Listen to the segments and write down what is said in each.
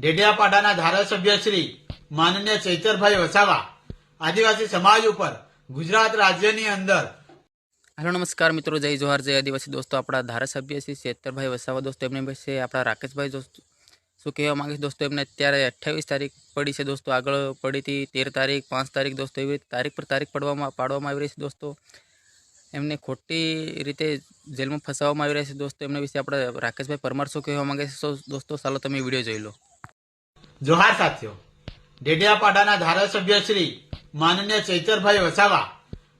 ડેડિયાપાડાના ધારાસભ્ય શ્રી માનનીય ચૈતરભાઈ વસાવા, આદિવાસી સમાજ ઉપર ગુજરાત રાજ્યની અંદર. હેલો, નમસ્કાર મિત્રો, જય જોહાર, જય આદિવાસી દોસ્તો. આપણા ધારાસભ્ય શ્રી ચેતરભાઈ વસાવા દોસ્તો, એમની પાસે આપણા રાકેશભાઈ દોસ્તો. શું કહેવા માગીશ દોસ્તો? એમને અત્યારે અઠ્યાવીસ તારીખ પડી છે દોસ્તો. આગળ પડી હતી તેર તારીખ, પાંચ તારીખ દોસ્તો. એવી તારીખ પર તારીખ પડવામાં, પાડવામાં આવી રહી છે દોસ્તો. એમને ખોટી રીતે જેલમાં ફસાવવામાં આવી રહ્યા છે દોસ્તો. એમના વિશે આપણે રાકેશભાઈ પરમાર શું કહેવા માગે છે? દોસ્તો, ચાલો તમે વીડિયો જોઈ લો. જોહાર સાથીઓ, ડેડિયાપાડાના ધારાસભ્ય શ્રી માનનીય ચૈતરભાઈ વસાવા,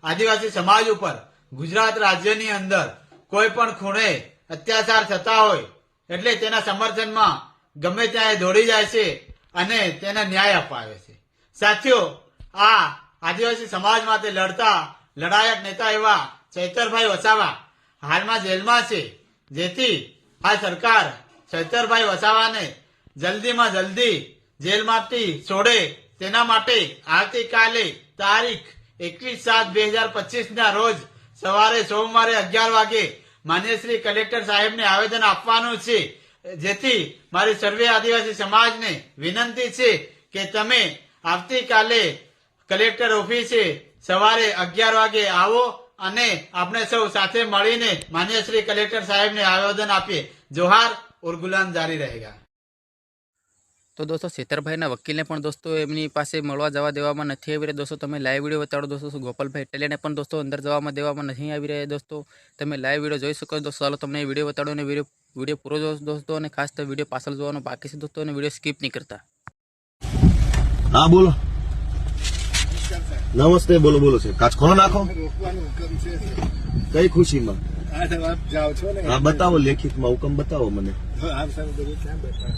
આદિવાસી સમાજ ઉપર ગુજરાત રાજ્યની અંદર કોઈ પણ ખૂણે અત્યાચાર થતા હોય એટલે તેના સમર્થનમાં ગમે ત્યાં દોડી જાય છે અને તેને ન્યાય અપાવે છે. સાથીઓ, આ આદિવાસી સમાજ માટે લડતા લડાયક નેતા એવા ચૈતરભાઈ વસાવા હાલમાં જેલમાં છે, જેથી આ સરકાર ચૈતરભાઈ વસાવાને જલ્દીમાં જલ્દી જેલમાંથી છોડે તેના માટે આવતીકાલે તારીખ એકવીસ સાત બે હજાર પચીસ ના રોજ સવારે સોમવારે અગિયાર વાગે માન્ય શ્રી કલેક્ટર સાહેબને આવેદન આપવાનું છે. જેથી મારી સર્વે આદિવાસી સમાજને વિનંતી છે કે તમે આવતીકાલે કલેક્ટર ઓફિસે સવારે અગિયાર વાગે આવો અને આપણે સૌ સાથે મળીને માન્ય શ્રી કલેક્ટર સાહેબને આવેદન આપીએ. જોહાર ઓર ગુલામ જારી રહેગા. તો દોસ્તો શેતરભાઈના વકીલને પણ દોસ્તો એમની પાસે મળવા જવા દેવામાં નથી આવી રહ્યા. દોસ્તો તમે લાઈવ વીડિયો બતાડો દોસ્તો ગોપાલભાઈ ઇટાલિયાને પણ દોસ્તો અંદર જવામાં દેવામાં નથી આવી રહ્યા દોસ્તો. તમે લાઈવ વીડિયો જોઈ શકો દોસ્તો. ચાલો તમને વીડિયો બતાડો અને વીડિયો વીડિયો પૂરો જોશો દોસ્તો અને ખાસ તો વીડિયો પાછળ જોવાનો બાકી છે દોસ્તો અને વીડિયો સ્કીપ નહીં કરતા. હા બોલો. નમસ્તે બોલો બોલો છે કાચ નાખો. કઈ ખુશીમાં? આ તમે આપ જાઓ છો ને? હા બતાવો લેખિતમાં હુકમ બતાવો મને.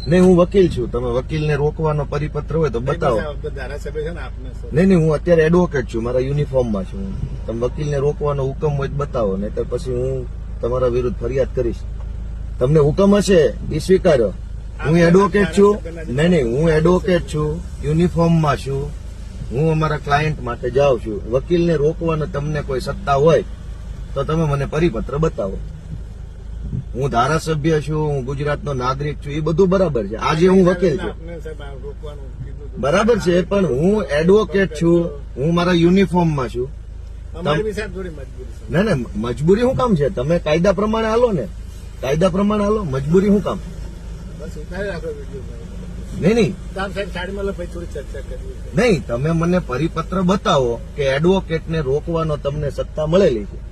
નહીં હું વકીલ છું. તમે વકીલને રોકવાનો પરિપત્ર હોય તો બતાવો. નહીં નહીં હું અત્યારે એડવોકેટ છું. મારા યુનિફોર્મમાં છું. તમે વકીલને રોકવાનો હુકમ હોય તો બતાવો નહીં તો પછી હું તમારા વિરુદ્ધ ફરિયાદ કરીશ. તમને હુકમ હશે એ સ્વીકાર્યો હું એડવોકેટ છું. નહીં નહીં હું એડવોકેટ છું. યુનિફોર્મમાં છું. હું અમારા ક્લાયન્ટ માટે જાઉં છું. વકીલને રોકવાનો તમને કોઈ સત્તા હોય તો તમે મને પરિપત્ર બતાવો. હું ધારાસભ્ય છું હું ગુજરાતનો નાગરિક છું એ બધું બરાબર છે. આજે હું વકીલ છું. બરાબર છે પણ હું એડવોકેટ છું હું મારા યુનિફોર્મમાં છું. ના ના મજબૂરી શું કામ છે? તમે કાયદા પ્રમાણે હાલો ને. કાયદા પ્રમાણે હાલો મજબૂરી શું કામ? નહીં નહીં. નહીં તમે મને પરિપત્ર બતાવો કે એડવોકેટને રોકવાનો તમને સત્તા મળેલી છે.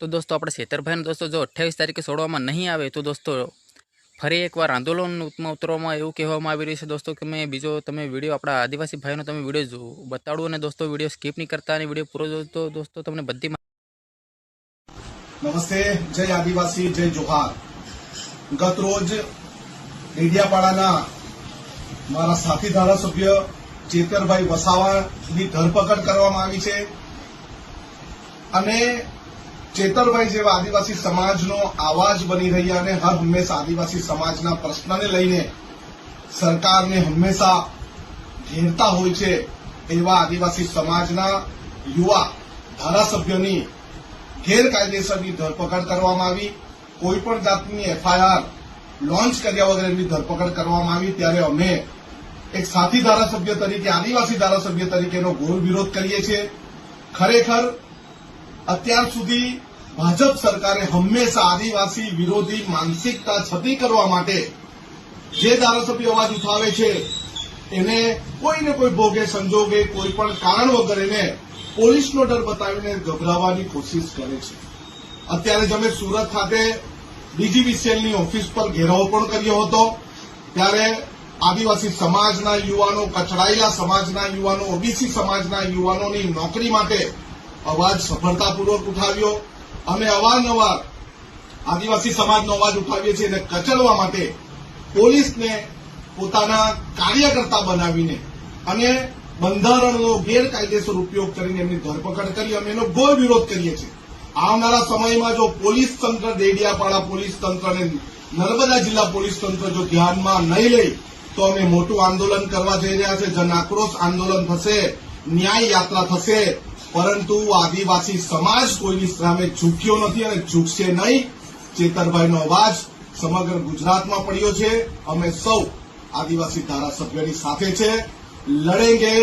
તો દોસ્તો આપણે શેતરભાઈને દોસ્તો જો અઠ્યાવીસ તારીખે છોડવામાં નહીં આવે તો દોસ્તો ફરી એકવાર આંદોલનમાં ઉતરવામાં એવું કહેવામાં આવી રહ્યું છે દોસ્તો કે મેં બીજો તમે વીડિયો આપણા આદિવાસી ભાઈનો તમે વીડિયો જો બતાડું અને દોસ્તો વીડિયો સ્કીપ નહીં કરતા અને વીડિયો પૂરો જોજો તો દોસ્તો તમને બધી નમસ્તે, જય આદિવાસી, જય જોહાર. ગત રોજ ડેડિયાપાડાના મારા સાથી ધારાસભ્ય ચેતરભાઈ વસાવાની ધરપકડ કરવામાં આવી છે અને ચેતરભાઈ જેવા આદિવાસી સમાજનો આવાજ બની રહ્યા અને હર હંમેશા આદિવાસી સમાજના પ્રશ્નને લઈને સરકારને હંમેશા ઘેરતા હોય છે એવા આદિવાસી સમાજના યુવા ધારાસભ્યોની ગેરકાયદેસરની ધરપકડ કરવામાં આવી. કોઈપણ જાતની એફઆઈઆર લોન્ચ કર્યા વગર એમની ધરપકડ કરવામાં આવી. ત્યારે અમે એક સાથી ધારાસભ્ય તરીકે, આદિવાસી ધારાસભ્ય તરીકેનો ઘોર વિરોધ કરીએ છીએ. ખરેખર અત્યાર સુધી ભાજપ સરકારે હંમેશા આદિવાસી વિરોધી માનસિકતા છતી કરવા માટે જે ધારાસભ્ય અવાજ ઉઠાવે છે, એને કોઈને કોઈ ભોગે, સંજોગે, કોઈ પણ કારણ વગર એને પોલીસનો ડર બતાવીને ગભરાવવાની કોશિશ કરે છે. અત્યારે જ અમે સુરત ખાતે ડીજીવીસીએલની ઓફિસ પર ઘેરાવો પણ કર્યો હતો. ત્યારે આદિવાસી સમાજના યુવાનો, કચડાયેલા સમાજના યુવાનો, ઓબીસી સમાજના યુવાનોની નોકરી માટે અવાજ સફળતાપૂર્વક ઉઠાવ્યો. અમે અવારનવાર આદિવાસી સમાજનો અવાજ ઉઠાવીએ છીએ અને કચડવા માટે પોલીસને પોતાના કાર્યકર્તા બનાવીને અને બંધારણનો ગેરકાયદેસર ઉપયોગ કરીને એમની ધરપકડ કરી. અમે એનો ગોળ વિરોધ કરીએ છીએ. આવનારા સમયમાં જો પોલીસ તંત્ર દેડિયાપાડા પોલીસ તંત્રને નર્મદા જિલ્લા પોલીસ તંત્ર જો ધ્યાનમાં નહીં લે, તો અમે મોટું આંદોલન કરવા જઈ રહ્યા છે જન આક્રોશ આંદોલન થશે, ન્યાય યાત્રા થશે પરંતુ આદિવાસી સમાજ કોઈની સામે ઝૂક્યો નથી અને ઝૂકશે નહીં. ચેતરભાઈનો અવાજ સમગ્ર ગુજરાતમાં પડ્યો છે. અમે સૌ આદિવાસી ધારાસભ્યોની સાથે છે. લડેંગે